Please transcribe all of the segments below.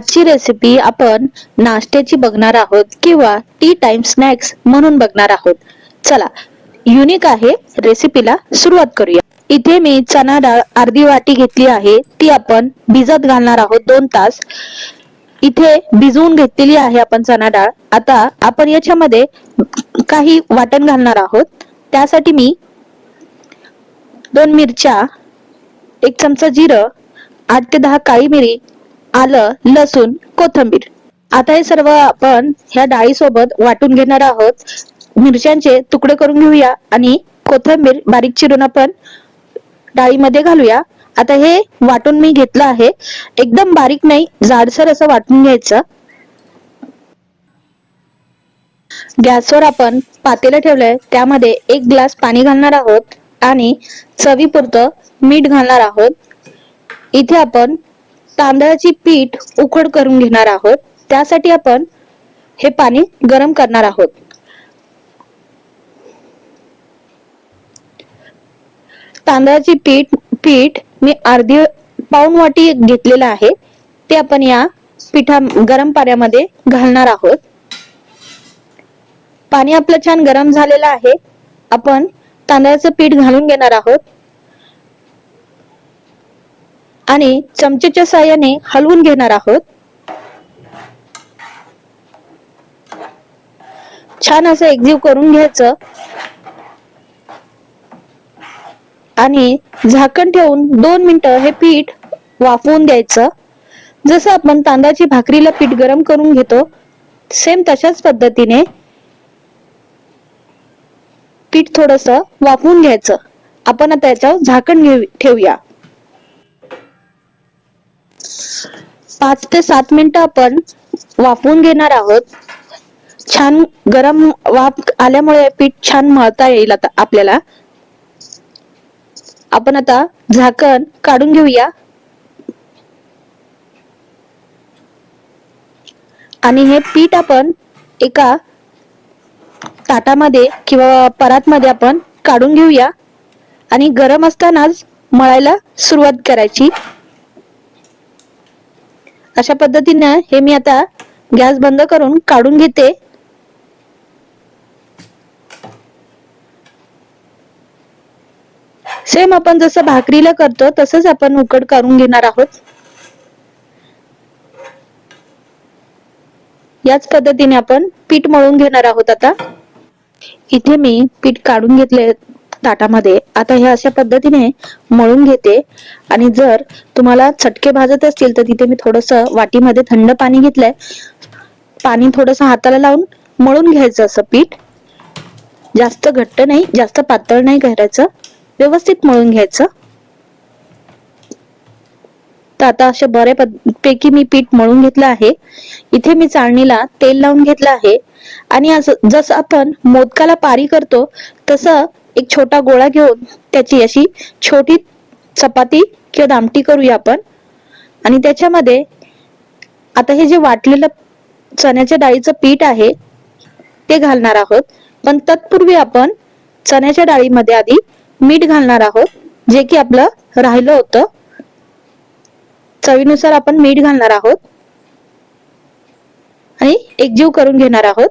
आजची रेसिपी आपण नाश्त्याची बघणार आहोत किंवा टी टाइम स्नॅक्स म्हणून बघणार आहोत. चला युनिक आहे रेसिपीला सुरुवात करूया. इथे मी चना डाळ अर्धी वाटी घेतली आहे. ती आपण भिजत घालणार आहोत दोन तास. इथे भिजवून घेतलेली आहे आपण चना डाळ. आता आपण याच्यामध्ये काही वाटण घालणार आहोत. त्यासाठी मी दोन मिरच्या एक चमचा जिरं आठ ते दहा काळी मिरी आलं लसूण कोथंबीर. आता हे सर्व आपण ह्या डाळी सोबत वाटून घेणार आहोत. मिरच्यांचे तुकडे करून घेऊया आणि कोथंबीर बारीक चिरून आपण डाळीमध्ये घालूया. आता हे वाटून मी घेतलं आहे. एकदम बारीक नाही जाडसर असं वाटून घ्यायचं. गॅसवर आपण पातेलं ठेवलंय. त्यामध्ये एक ग्लास पाणी घालणार आहोत आणि चवीपुरतं मीठ घालणार आहोत. इथे आपण तांदळाची पीठ उकड करून घेणार आहोत. त्यासाठी आपण हे पाणी गरम करणार आहोत. तांदळाची पीठ पीठ मी अर्धी पाऊन वाटी घेतलेलं आहे. ते आपण या पिठा गरम पाण्यामध्ये घालणार आहोत. पाणी आपलं छान गरम झालेलं आहे. आपण तांदळाचं पीठ घालून घेणार आहोत. आणि चमचेच्या साह्याने हलवून घेणार आहोत. छान असं एकजीव करून घ्यायचं. आणि झाकण ठेवून दोन मिनिटं हे पीठ वाफवून द्यायचं. जसं आपण तांदळाची भाकरीला पीठ गरम करून घेतो सेम तशाच पद्धतीने पीठ थोडस वाफवून घ्यायचं. आपण आता याच्यावर झाकण घेऊ ठेवूया. पाच ते सात मिनिटं आपण वाफवून घेणार आहोत. छान गरम वाफ आल्यामुळे पीठ छान मळता येईल आता आपल्याला. आपण आता झाकण काढून घेऊया. आणि हे पीठ आपण एका ताटामध्ये किंवा परातमध्ये आपण काढून घेऊया. आणि गरम असतानाच मळायला सुरुवात करायची. अशा पद्धतीनं हे मी आता गॅस बंद करून काढून घेते. सेम आपण जसं भाकरीला करतो तसंच आपण उकड करून घेणार आहोत. याच पद्धतीने आपण पीठ मळून घेणार आहोत आता. इथे मी पीठ काढून घेतले ताटामध्ये. आता हे अशा पद्धतीने मळून घेते. आणि जर तुम्हाला चटके भाजत असतील तर तिथे मी थोडस वाटीमध्ये थंड पाणी घेतलंय. पाणी थोडस हाताला लावून मळून घ्यायचं असं पीठ. जास्त घट्ट नाही जास्त पातळ नाही करायचं. व्यवस्थित मळून घ्यायचं. तर आता अशा पैकी मी पीठ मळून घेतलं आहे. इथे मी चाळणीला तेल लावून घेतलं आहे. आणि असं जसं आपण मोदकाला पारी करतो तसं एक छोटा गोळा घेऊन त्याची अशी छोटी चपाती किंवा दामटी करूया आपण. आणि त्याच्यामध्ये आता हे जे वाटलेलं चण्याच्या डाळीचं पीठ आहे ते घालणार आहोत. पण तत्पूर्वी आपण चण्याच्या डाळीमध्ये आधी मीठ घालणार आहोत जे की आपलं राहिलं होतं. चवीनुसार आपण मीठ घालणार आहोत. आणि एकजीव करून घेणार आहोत.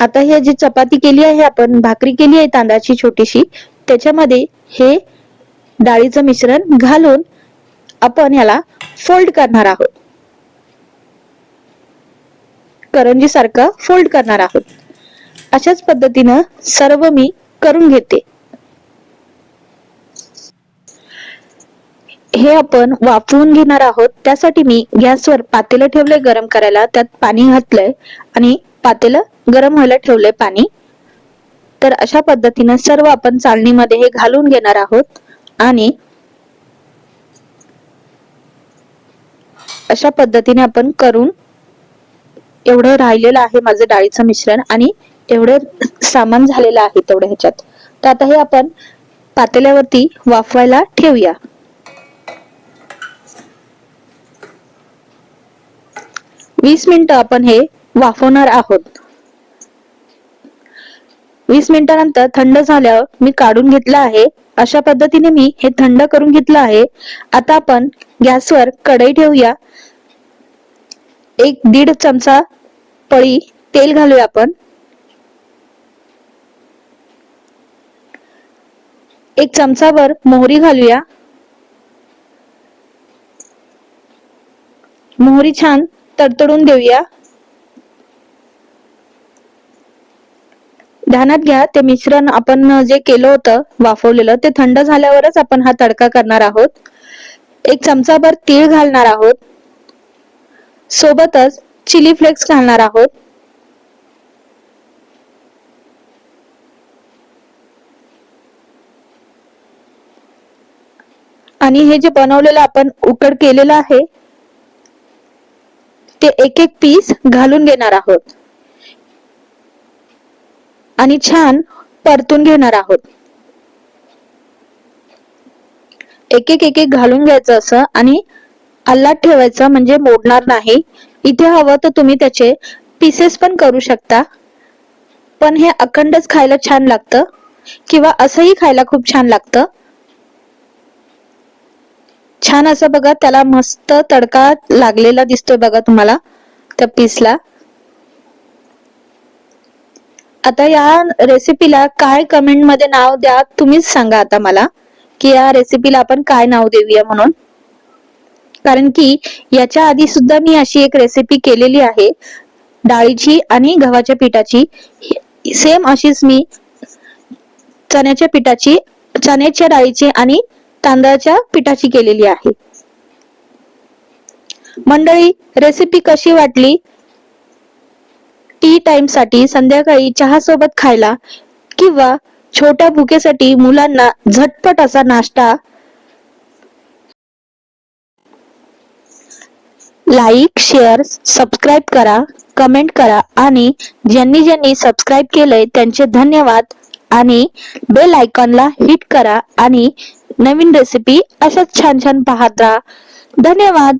आता हे जी चपाती केली आहे आपण भाकरी केली आहे तांदळाची छोटीशी त्याच्यामध्ये हे डाळीचं मिश्रण घालून आपण याला फोल्ड करणार आहोत. करंजी सारखं फोल्ड करणार आहोत. अशाच पद्धतीनं सर्व मी करून घेते. हे आपण वाफवून घेणार आहोत. त्यासाठी मी गॅसवर पातेलं ठेवलंय गरम करायला. त्यात पाणी घातलंय आणि पातेलं गरम व्हायला ठेवलंय पाणी. तर अशा पद्धतीनं सर्व आपण चालणीमध्ये हे घालून घेणार आहोत. आणि अशा पद्धतीने आपण करून एवढं राहिलेलं आहे माझं डाळीचं मिश्रण आणि एवढं सामान झालेलं आहे तेवढं ह्याच्यात. तर आता हे आपण पातेल्यावरती वाफवायला ठेवूया. वीस मिनिटं आपण हे वाफवणार आहोत. वीस मिनिटानंतर थंड झाल्यावर मी काढून घेतलं आहे. अशा पद्धतीने मी हे थंड करून घेतलं आहे. आता आपण गॅसवर कढई ठेवूया. एक दीड चमचा पळी तेल घालूया आपण. एक चमचावर मोहरी घालूया. मोहरी छान तडतडून देऊया ध्यानात घ्या. ते मिश्रण आपण जे केलं होतं वाफवलेलं ते थंड झाल्यावरच आपण हा तडका करणार आहोत. एक चमचाभर तीळ घालणार आहोत. सोबतच चिली फ्लेक्स घालणार आहोत. आणि हे जे बनवलेलं आपण उकड केलेलं आहे ते एक एक पीस घालून घेणार आहोत. आणि छान परतून घेणार आहोत. एक एक एक एक घालून घ्यायचं असं आणि अल्लात ठेवायचं म्हणजे मोडणार नाही. इथे हवं तर तुम्ही त्याचे पीसेस पण करू शकता. पण हे अखंडच खायला छान लागतं. किंवा असंही खायला खूप छान लागतं. छान असं बघा त्याला मस्त तडका लागलेला दिसतोय बघा तुम्हाला त्या पीसला आता या रेसिपीला काय कमेंटमध्ये नाव द्या तुम्हीच सांगा आता मला की या रेसिपीला आपण काय नाव देऊया म्हणून. कारण की याच्या आधी सुद्धा मी अशी एक रेसिपी केलेली आहे डाळीची आणि गव्हाच्या पिठाची. सेम अशीच मी चण्याच्या पिठाची चण्याच्या डाळीची आणि तांदळाच्या पिठाची केलेली आहे. मंडळी रेसिपी कशी वाटली? टी टाइमसाठी संध्याकाळी चहा सोबत खायला किंवा छोट्या भुकेसाठी मुलांना झटपट असा नाश्ता लाईक शेअर सबस्क्राईब करा कमेंट करा आणि ज्यांनी ज्यांनी सबस्क्राईब केलंय त्यांचे धन्यवाद आणि बेल आयकॉनला हिट करा आणि नवीन रेसिपी अशाच छान छान पाहत राहा. धन्यवाद.